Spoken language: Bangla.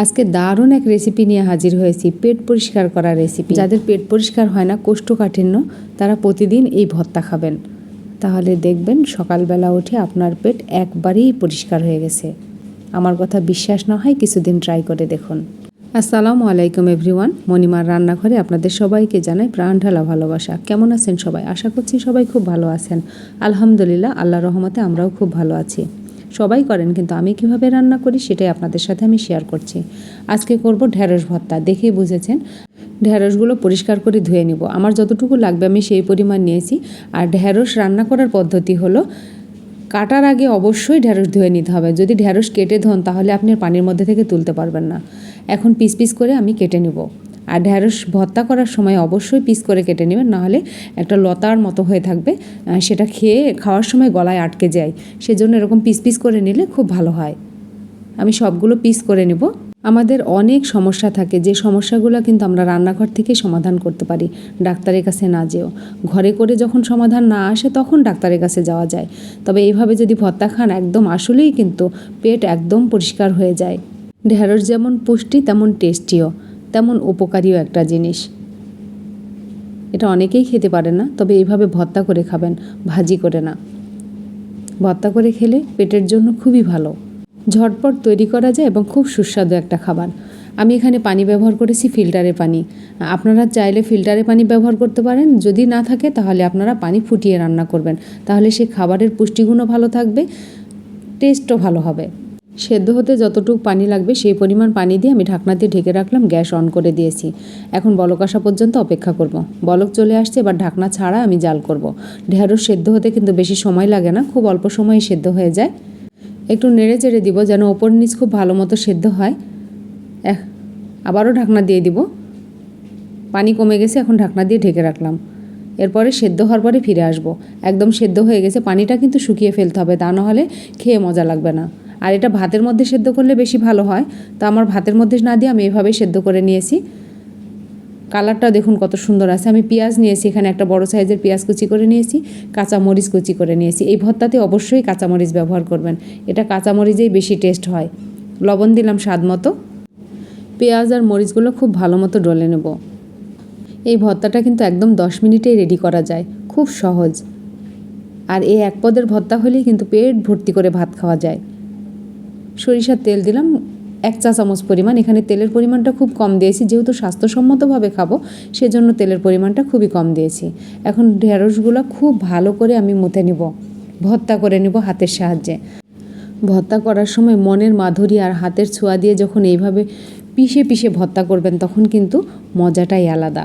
আজকে দারুণ এক রেসিপি নিয়ে হাজির হয়েছি, পেট পরিষ্কার করা রেসিপি যাদের পেট পরিষ্কার হয় না, কোষ্ঠকাঠিন্য, তারা প্রতিদিন এই ভর্তা খাবেন। তাহলে দেখবেন সকালবেলা উঠে আপনার পেট একবারেই পরিষ্কার হয়ে গেছে। আমার কথা বিশ্বাস না হয় কিছুদিন ট্রাই করে দেখুন। আসসালামু আলাইকুম এভরিওয়ান মণিমার রান্নাঘরে আপনাদের সবাইকে জানাই প্রাণ ঢালা ভালোবাসা। কেমন আছেন সবাই? আশা করছি সবাই খুব ভালো আছেন। আলহামদুলিল্লাহ আল্লাহ রহমতে আমরাও খুব ভালো আছি। সবাই করেন, কিন্তু আমি কীভাবে রান্না করি সেটাই আপনাদের সাথে আমি শেয়ার করছি। আজকে করব ঢ্যাঁড়স ভর্তা, দেখেই বুঝেছেন? ঢ্যাঁড়সগুলো পরিষ্কার করে ধুয়ে নিব। আমার যতটুকু লাগবে আমি সেই পরিমাণ নিয়েছি। আর ঢ্যাঁড়স রান্না করার পদ্ধতি হলো, কাটার আগে অবশ্যই ঢ্যাঁড়স ধুয়ে নিতে হবে। যদি ঢ্যাঁড়স কেটে ধোন, তাহলে আপনি পানির মধ্যে থেকে তুলতে পারবেন না। এখন পিস পিস করে আমি কেটে নেব। আর ঢ্যাঁড়স ভর্তা করার সময় অবশ্যই পিস করে কেটে নেবেন, নাহলে একটা লতার মতো হয়ে থাকবে। সেটা খেয়ে খাওয়ার সময় গলায় আটকে যায়। সেজন্য এরকম পিস পিস করে নিলে খুব ভালো হয়। আমি সবগুলো পিস করে নেব। আমাদের অনেক সমস্যা থাকে, যে সমস্যাগুলো কিন্তু আমরা রান্নাঘর থেকে সমাধান করতে পারি, ডাক্তারের কাছে না যেও। ঘরে করে যখন সমাধান না আসে, তখন ডাক্তারের কাছে যাওয়া যায়। তবে এইভাবে যদি ভর্তা খান, একদম আসলেই কিন্তু পেট একদম পরিষ্কার হয়ে যায়। ঢেঁড়স যেমন পুষ্টি, তেমন টেস্টিও। তেমন উপকারীও একটা জিনিস। এটা অনেকেই খেতে পারে না, তবে এইভাবে ভর্তা করে খাবেন, ভাজি করে না। ভর্তা করে খেলে পেটের জন্য খুবই ভালো। ঝটপট তৈরি করা যায় এবং খুব সুস্বাদু একটা খাবার। আমি এখানে পানি ব্যবহার করেছি ফিল্টারের পানি। আপনারা চাইলে ফিল্টারে পানি ব্যবহার করতে পারেন, যদি না থাকে তাহলে আপনারা পানি ফুটিয়ে রান্না করবেন। তাহলে সেই খাবারের পুষ্টিগুণও ভালো থাকবে, টেস্টও ভালো হবে। সেদ্ধ হতে যতটুকু পানি লাগবে সেই পরিমাণ পানি দিয়ে আমি ঢাকনা দিয়ে ঢেকে রাখলাম, গ্যাস অন করে দিয়েছি। এখন বলক আসা পর্যন্ত অপেক্ষা করব। বলক চলে আসছে, এবার ঢাকনা ছাড়া আমি জাল করব। ঢেঁড়স সেদ্ধ হতে কিন্তু বেশি সময় লাগে না, খুব অল্প সময়ে সেদ্ধ হয়ে যায়। একটু নেড়ে চেড়ে দিব যেন ওপর নিচ খুব ভালো মতো সেদ্ধ হয়। আবারও ঢাকনা দিয়ে দিব। পানি কমে গেছে, এখন ঢাকনা দিয়ে ঢেকে রাখলাম। এরপরে সেদ্ধ হওয়ার পরে ফিরে আসব। একদম সেদ্ধ হয়ে গেছে, পানিটা কিন্তু শুকিয়ে ফেলতে হবে, তা নাহলে খেয়ে মজা লাগবে না। আর এটা ভাতের মধ্যে সেদ্ধ করলে বেশি ভালো হয়। তো আমার ভাতের মধ্যে না দিয়ে আমি এভাবেই সেদ্ধ করে নিয়েছি। কালারটা দেখুন কত সুন্দর আছে। আমি পেঁয়াজ নিয়েছি, এখানে একটা বড় সাইজের পেঁয়াজ কুচি করে নিয়েছি, কাঁচামরিচ কুচি করে নিয়েছি। এই ভর্তাতে অবশ্যই কাঁচামরিচ ব্যবহার করবেন। এটা কাঁচামরিচেই বেশি টেস্ট হয়। লবণ দিলাম স্বাদ মতো। পেঁয়াজ আর মরিচগুলো খুব ভালো মতো ডলে নেব। এই ভর্তাটা কিন্তু একদম দশ মিনিটেই রেডি করা যায়। খুব সহজ। আর এই এক পদের ভর্তা হলেই কিন্তু পেট ভর্তি করে ভাত খাওয়া যায়। সরিষার তেল দিলাম, এক চা চামচ পরিমাণ। এখানে তেলের পরিমাণটা খুব কম দিয়েছি, যেহেতু স্বাস্থ্যসম্মতভাবে খাব, সেজন্য তেলের পরিমাণটা খুবই কম দিয়েছি। এখন ঢেঁড়সগুলো খুব ভালো করে আমি মুতে নিব, ভর্তা করে নিব হাতের সাহায্যে। ভর্তা করার সময় মনের মাধুরী আর হাতের ছোঁয়া দিয়ে যখন এইভাবে পিষে পিষে ভর্তা করবেন, তখন কিন্তু মজাটাই আলাদা।